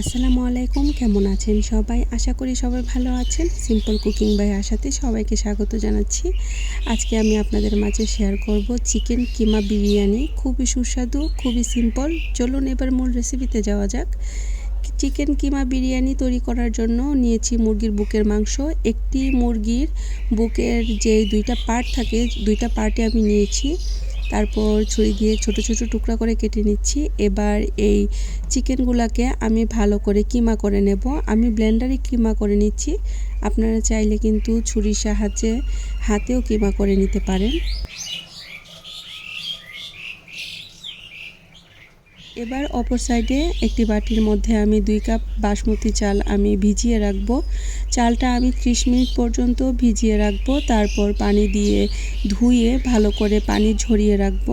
আসসালামু আলাইকুম, কেমন আছেন সবাই? আশা করি সবাই ভালো আছেন। সিম্পল কুকিং বাই আশাতে সবাইকে স্বাগত জানাচ্ছি। আজকে আমি আপনাদের মাঝে শেয়ার করব চিকেন কিমা বিরিয়ানি। খুবই সুস্বাদু, খুবই সিম্পল চলুন এবার মূল রেসিপিতে যাওয়া যাক। চিকেন কিমা বিরিয়ানি তৈরি করার জন্য নিয়েছি মুরগির বুকের মাংস। একটি মুরগির বুকের যে দুইটা পার্ট থাকে, দুইটা পার্টে আমি নিয়েছি। তারপর ছুরি দিয়ে ছোট ছোট টুকরা করে কেটে নিচ্ছি। এবার এই চিকেনগুলোকে আমি ভালো করে কিমা করে নেব। আমি ব্লেন্ডারে কিমা করে নিচ্ছি। আপনারা চাইলে কিন্তু ছুরির সাহায্যে হাতেও কিমা করে নিতে পারেন। এবার অপর সাইডে একটি বাটির মধ্যে আমি দুই কাপ বাসমতি চাল আমি ভিজিয়ে রাখব। চালটা আমি 30 মিনিট পর্যন্ত ভিজিয়ে রাখব, তারপর পানি দিয়ে ধুয়ে ভালো করে পানি ঝরিয়ে রাখব।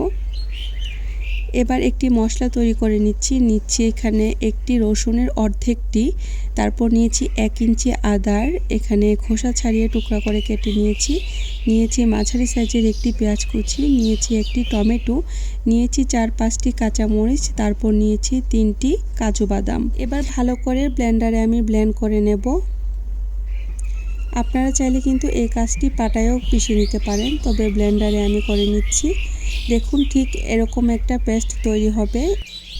এবার একটি মশলা তৈরি করে নিচ্ছি নিচ্ছি এখানে একটি রসুনের অর্ধেকটি, তারপর নিয়েছি এক ইঞ্চি আদার, এখানে খোসা ছাড়িয়ে টুকরা করে কেটে নিয়েছি। নিয়েছি মাঝারি সাইজের একটি পেঁয়াজ কুচি, নিয়েছি একটি টমেটো, নিয়েছি চার পাঁচটি কাঁচামরিচ, তারপর নিয়েছি তিনটি কাজু বাদাম। এবার ভালো করে ব্লেন্ডারে আমি ব্লেন্ড করে নেব। আপনারা চাইলে কিন্তু এই কাজটি পাটায়ও পিষে নিতে পারেন, তবে ব্লেন্ডারে আমি করে নিচ্ছি। দেখুন ঠিক এরকম একটা পেস্ট তৈরি হবে।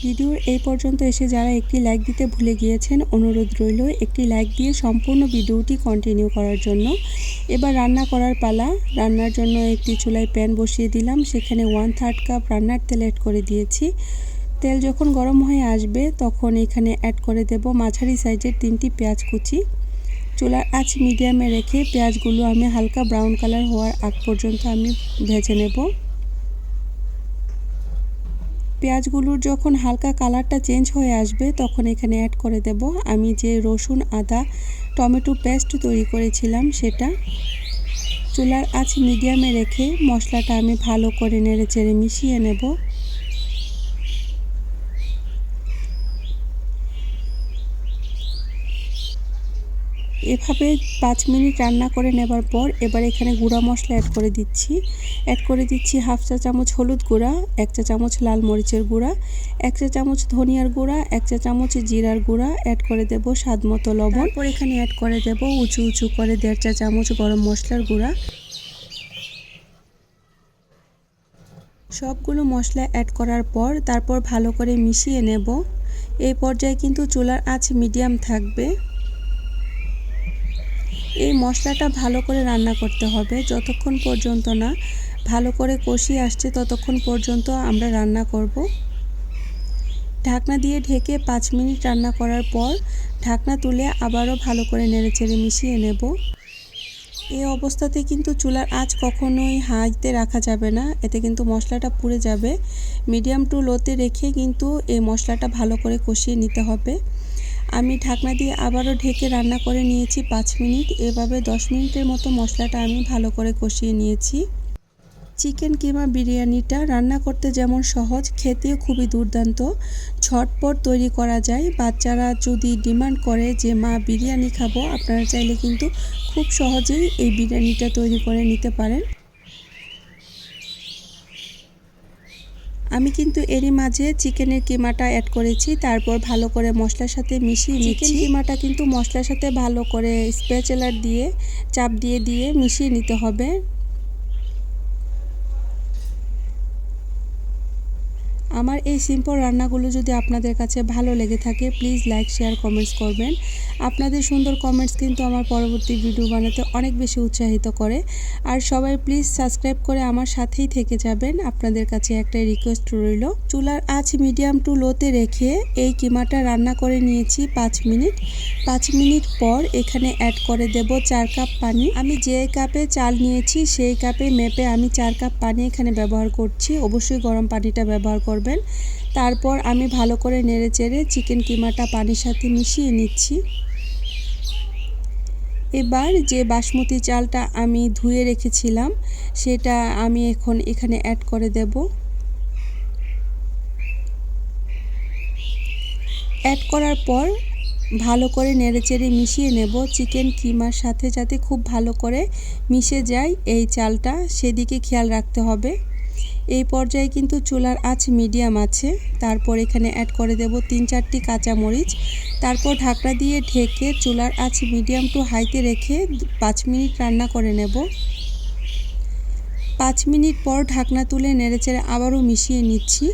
ভিডিওর এই পর্যন্ত এসে যারা একটি লাইক দিতে ভুলে গিয়েছেন, অনুরোধ রইল একটি লাইক দিয়ে সম্পূর্ণ ভিডিওটি কন্টিনিউ করার জন্য। এবার রান্না করার পালা। রান্নার জন্য একটি চুলায় প্যান বসিয়ে দিলাম, সেখানে ওয়ান থার্ড কাপ রান্নার তেল অ্যাড করে দিয়েছি। তেল যখন গরম হয়ে আসবে, তখন এখানে অ্যাড করে দেব মাঝারি সাইজের তিনটি পেঁয়াজ কুচি। চুলার আঁচ মিডিয়ামে রেখে পেঁয়াজগুলো আমি হালকা ব্রাউন কালার হওয়ার আগ পর্যন্ত আমি ভেজে নেব। পেঁয়াজগুলোর যখন হালকা কালারটা চেঞ্জ হয়ে আসবে, তখন এখানে অ্যাড করে দেব। আমি যে রসুন, আদা, টমেটো পেস্ট তৈরি করেছিলাম সেটা। চুলার আঁচ মিডিয়ামে রেখে মশলাটা আমি ভালো করে নেড়ে চেড়ে মিশিয়ে নেব। এভাবে পাঁচ মিনিট রান্না করে নেবার পর এবার এখানে গুঁড়া মশলা অ্যাড করে দিচ্ছি। অ্যাড করে দিচ্ছি হাফ চা চামচ হলুদ গুঁড়া, এক চা চামচ লাল মরিচের গুঁড়া, এক চা চামচ ধনিয়ার গুঁড়া, এক চা চামচ জিরার গুঁড়া অ্যাড করে দেব স্বাদ মতো লবণ। তারপর এখানে অ্যাড করে দেব উঁচু উঁচু করে দেড় চা চামচ গরম মশলার গুঁড়া। সবগুলো মশলা অ্যাড করার পর তারপর ভালো করে মিশিয়ে নেব। এই পর্যায়ে কিন্তু চুলার আঁচ মিডিয়াম থাকবে। এই মশলাটা ভালো করে রান্না করতে হবে। যতক্ষণ পর্যন্ত না ভালো করে কষিয়ে আসছে, ততক্ষণ পর্যন্ত আমরা রান্না করব। ঢাকনা দিয়ে ঢেকে পাঁচ মিনিট রান্না করার পর ঢাকনা তুলে আবারও ভালো করে নেড়েচেড়ে মিশিয়ে নেব। এই অবস্থাতে কিন্তু চুলার আঁচ কখনোই হাইতে রাখা যাবে না। এতে কিন্তু মশলাটা পুড়ে যাবে। মিডিয়াম টু লোতে রেখে কিন্তু এই মশলাটা ভালো করে কষিয়ে নিতে হবে। আমি ঢাকনা দিয়ে আবারও ঢেকে রান্না করে নিয়েছি পাঁচ মিনিট। এভাবে দশ মিনিটের মতো মশলাটা আমি ভালো করে কষিয়ে নিয়েছি। চিকেন কিমা বিরিয়ানিটা রান্না করতে যেমন সহজ, খেতেও খুবই দুর্দান্ত। ঝটপট তৈরি করা যায়। বাচ্চারা যদি ডিমান্ড করে যে, মা, বিরিয়ানি খাব, আপনারা চাইলে কিন্তু খুব সহজেই এই বিরিয়ানিটা তৈরি করে নিতে পারেন। আমি কিন্তু এরই মাঝে চিকেনের কিমাটা অ্যাড করেছি তারপর ভালো করে মশলার সাথে মিশিয়ে চিকেন কিমাটা কিন্তু মশলার সাথে ভালো করে স্প্যাচেলার দিয়ে চাপ দিয়ে দিয়ে মিশিয়ে নিতে হবে। আমার এই সিম্পল রান্নাগুলো যদি আপনাদের কাছে ভালো লেগে থাকে প্লিজ লাইক শেয়ার কমেন্টস করবেন। আপনাদের সুন্দর কমেন্টস কিন্তু আমার পরবর্তী ভিডিও বানাতে অনেক বেশি উৎসাহিত করে। আর সবাই প্লিজ সাবস্ক্রাইব করে আমার সাথেই থেকে যাবেন। আপনাদের কাছে একটা রিকোয়েস্ট রইল, চুলার আঁচ মিডিয়াম টু লোতে রেখে এই কিমাটা রান্না করে নিয়েছি পাঁচ মিনিট। পাঁচ মিনিট পর এখানে অ্যাড করে দেব চার কাপ পানি। আমি যে কাপে চাল নিয়েছি, সেই কাপে মেপে আমি চার কাপ পানি এখানে ব্যবহার করছি। অবশ্যই গরম পানিটা ব্যবহার করবেন। তারপর আমি ভালো করে নেড়ে চেড়ে চিকেন কিমাটা পানির সাথে মিশিয়ে নিচ্ছি। এবার যে বাসমতি চালটা আমি ধুয়ে রেখেছিলাম, সেটা আমি এখন এখানে অ্যাড করে দেব। অ্যাড করার পর ভালো করে নেড়েচেড়ে মিশিয়ে নেব চিকেন কিমার সাথে, যাতে খুব ভালো করে মিশে যায় এই চালটা। সেদিকে খেয়াল রাখতে হবে। এই পর্যায়ে কিন্তু চুলার আঁচ মিডিয়াম আছে। তারপর এখানে অ্যাড করে দেব তিন চারটি কাঁচামরিচ তারপর ঢাকনা দিয়ে ঢেকে চুলার আঁচ মিডিয়াম টু হাইতে রেখে পাঁচ মিনিট রান্না করে নেব। পাঁচ মিনিট পর ঢাকনা তুলে নেড়েচেড়ে আবারও মিশিয়ে নিচ্ছি।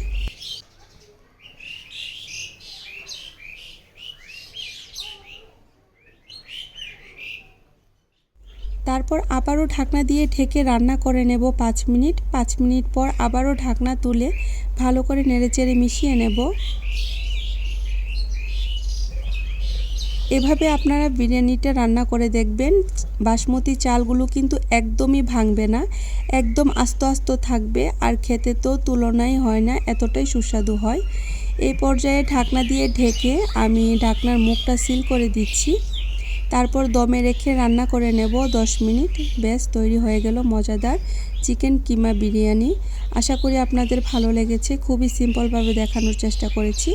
তারপর আবারও ঢাকনা দিয়ে ঢেকে রান্না করে নেব পাঁচ মিনিট। পাঁচ মিনিট পর আবারও ঢাকনা তুলে ভালো করে নেড়েচেড়ে মিশিয়ে নেব। এভাবে আপনারা বিরিয়ানিটা রান্না করে দেখবেন। বাসমতি চালগুলো কিন্তু একদমই ভাঙবে না, একদম আস্ত আস্ত থাকবে আর খেতে তো তুলনাই হয় না, এতটাই সুস্বাদু হয়। এই পর্যায়ে ঢাকনা দিয়ে ঢেকে আমি ঢাকনার মুখটা সিল করে দিচ্ছি। তারপর দমে রেখে রান্না করে নেব 10 মিনিট। বেশ তৈরি হয়ে গেল মজাদার চিকেন কিমা বিরিয়ানি। আশা করি আপনাদের ভালো লেগেছে, খুবই সিম্পলভাবে দেখানোর চেষ্টা করেছি।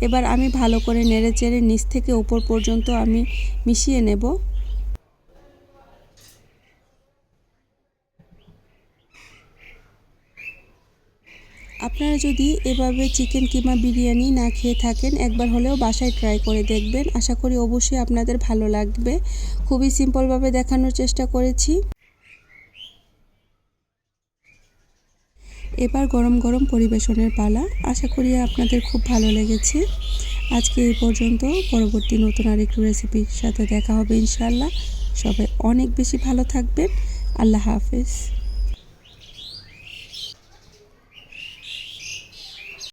এবার আমি ভালো করে নেড়ে চেড়ে নিচ থেকে ওপর পর্যন্ত আমি মিশিয়ে নেব। আপনারা যদি এভাবে চিকেন কিমা বিরিয়ানি না খেয়ে থাকেন, একবার হলেও বাসায় ট্রাই করে দেখবেন। আশা করি অবশ্যই আপনাদের ভালো লাগবে। খুবই সিম্পলভাবে দেখানোর চেষ্টা করেছি। এবার গরম গরম পরিবেশনের পালা। আশা করি আপনাদের খুব ভালো লেগেছে। আজকে এই পর্যন্ত। পরবর্তী নতুন আরেকটু রেসিপির সাথে দেখা হবে ইনশাল্লাহ সবাই অনেক বেশি ভালো থাকবেন। আল্লাহ হাফেজ।